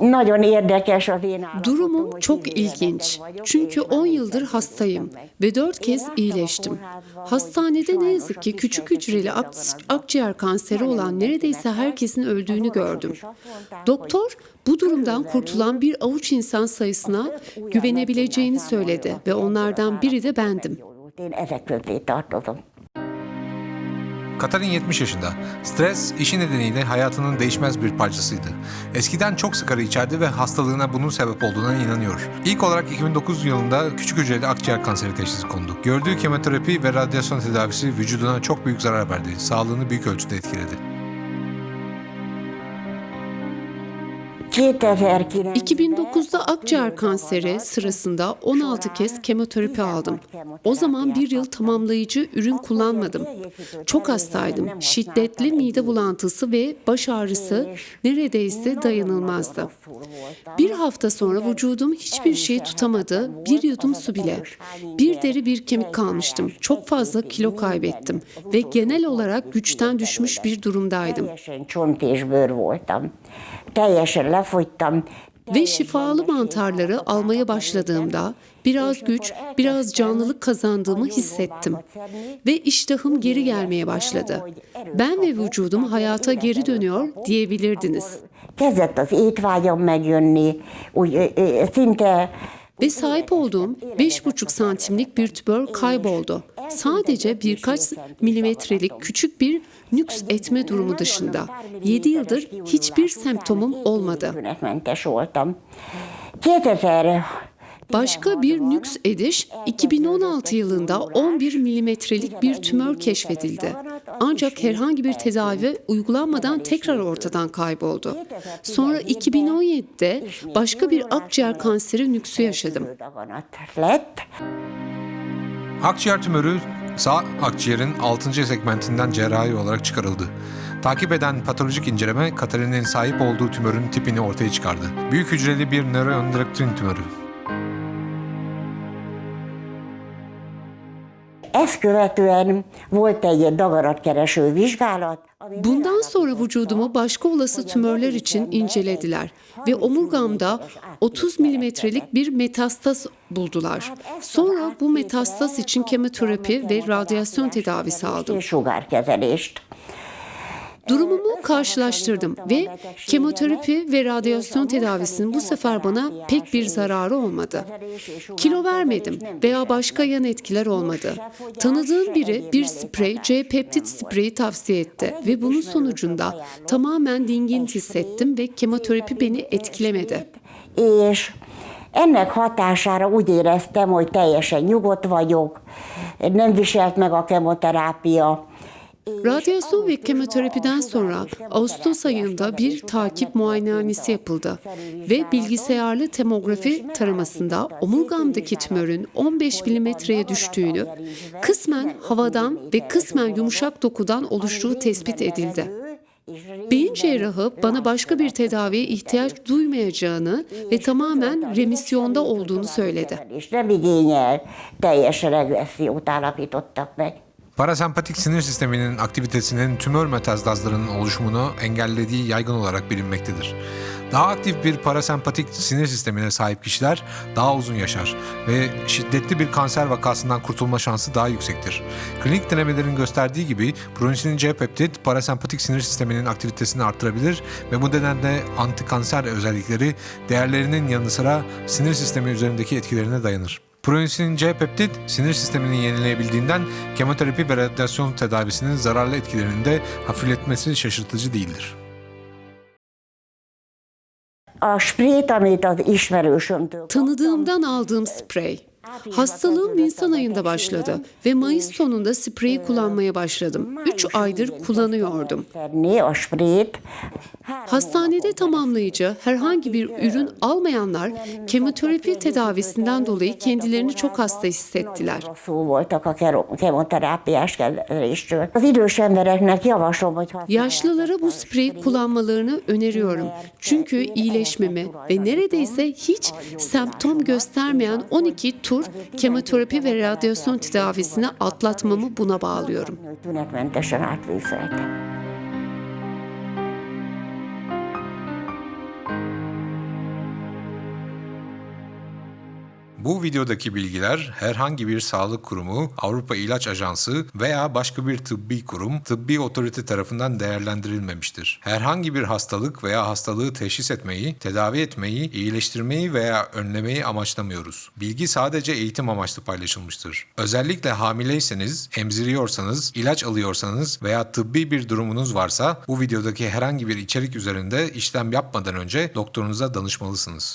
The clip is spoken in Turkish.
Nagyon érdekes az én állapotom, Durumum çok ilginç. Çünkü és 10 már yıldır hastayım ve 4 kez a iyileştim. Hastanede ne yazık a ki küçük hücreli akciğer kanseri olan neredeyse herkesin öldüğünü gördüm. Doktor Doktor bu durumdan kurtulan bir avuç insan sayısına güvenebileceğini söyledi ve onlardan biri de bendim. Én ezek közé tartozom. Katar'ın 70 yaşında. Stres işi nedeniyle hayatının değişmez bir parçasıydı. Eskiden çok sigara içerdi ve hastalığına bunun sebep olduğuna inanıyor. İlk olarak 2009 yılında küçük hücreli akciğer kanseri teşhisi kondu. Gördüğü kemoterapi ve radyasyon tedavisi vücuduna çok büyük zarar verdi. Sağlığını büyük ölçüde etkiledi. 2009'da akciğer kanseri sırasında 16 kez kemoterapi aldım. O zaman bir yıl tamamlayıcı ürün kullanmadım. Çok hastaydım. Şiddetli mide bulantısı ve baş ağrısı neredeyse dayanılmazdı. Bir hafta sonra vücudum hiçbir şey tutamadı, bir yudum su bile. Bir deri bir kemik kalmıştım. Çok fazla kilo kaybettim ve genel olarak güçten düşmüş bir durumdaydım. Ve şifalı mantarları almaya başladığımda biraz güç, biraz canlılık kazandığımı hissettim. Ve iştahım geri gelmeye başladı. Ben ve vücudum hayata geri dönüyor diyebilirdiniz. Ve sahip olduğum 5,5 santimlik bir tümör kayboldu. Sadece birkaç milimetrelik küçük bir nüks etme durumu dışında. 7 yıldır hiçbir semptomum olmadı. tünetmentes voltam. 2000 Başka bir nüks ediş 2016 yılında 11 milimetrelik bir tümör keşfedildi. Ancak herhangi bir tedavi uygulanmadan tekrar ortadan kayboldu. Sonra 2017'de başka bir akciğer kanseri nüksü yaşadım. Akciğer tümörü sağ akciğerin 6. segmentinden cerrahi olarak çıkarıldı. Takip eden patolojik inceleme Katarin'in sahip olduğu tümörün tipini ortaya çıkardı. Büyük hücreli bir nöroendoktrin tümörü. Ezt követően volt egy daganatkereső vizsgálat. Bundan sonra vücudumu başka olası tümörler için incelediler ve omurgamda 30 milimetrelik bir metastaz buldular. Sonra bu metastaz için kemoterapi ve radyasyon tedavisi aldım. Durumumu karşılaştırdım ve kemoterapi ve radyasyon tedavisinin bu sefer bana pek bir zararı olmadı. Kilo vermedim veya başka yan etkiler olmadı. Tanıdığım biri bir sprey, C-peptit spreyi tavsiye etti ve bunun sonucunda tamamen dingin hissettim ve kemoterapi beni etkilemedi. És ennek hatására úgy éreztem, hogy teljesen nyugodt vagyok, nem viselt meg a kemoterápia. Radyasyon ve kemoterapiden sonra Ağustos ayında bir takip muayenehanesi yapıldı ve bilgisayarlı tomografi taramasında omurgamdaki tümörün 15 milimetreye düştüğünü, kısmen havadan ve kısmen yumuşak dokudan oluştuğu tespit edildi. Beyin cerrahı bana başka bir tedaviye ihtiyaç duymayacağını ve tamamen remisyonda olduğunu söyledi. Parasempatik sinir sisteminin aktivitesinin tümör metastazlarının oluşumunu engellediği yaygın olarak bilinmektedir. Daha aktif bir parasempatik sinir sistemine sahip kişiler daha uzun yaşar ve şiddetli bir kanser vakasından kurtulma şansı daha yüksektir. Klinik denemelerin gösterdiği gibi pronsinin C-peptit parasempatik sinir sisteminin aktivitesini arttırabilir ve bu nedenle antikanser özellikleri değerlerinin yanı sıra sinir sistemi üzerindeki etkilerine dayanır. Proinsülin C-peptit sinir sistemini yenileyebildiğinden kemoterapi ve radyasyon tedavisinin zararlı etkilerini de hafifletmesi şaşırtıcı değildir. Tanıdığımdan aldığım sprey. Hastalığım Nisan ayında başladı ve Mayıs sonunda spreyi kullanmaya başladım. 3 aydır kullanıyordum. Hastanede tamamlayıcı herhangi bir ürün almayanlar kemoterapi tedavisinden dolayı kendilerini çok hasta hissettiler. Yaşlılara bu spreyi kullanmalarını öneriyorum. Çünkü iyileşmemi ve neredeyse hiç semptom göstermeyen 12 tur kemoterapi ve radyasyon tedavisini atlatmamı buna bağlıyorum. Bu videodaki bilgiler herhangi bir sağlık kurumu, Avrupa İlaç Ajansı veya başka bir tıbbi kurum, tıbbi otorite tarafından değerlendirilmemiştir. Herhangi bir hastalık veya hastalığı teşhis etmeyi, tedavi etmeyi, iyileştirmeyi veya önlemeyi amaçlamıyoruz. Bilgi sadece eğitim amaçlı paylaşılmıştır. Özellikle hamileyseniz, emziriyorsanız, ilaç alıyorsanız veya tıbbi bir durumunuz varsa bu videodaki herhangi bir içerik üzerinde işlem yapmadan önce doktorunuza danışmalısınız.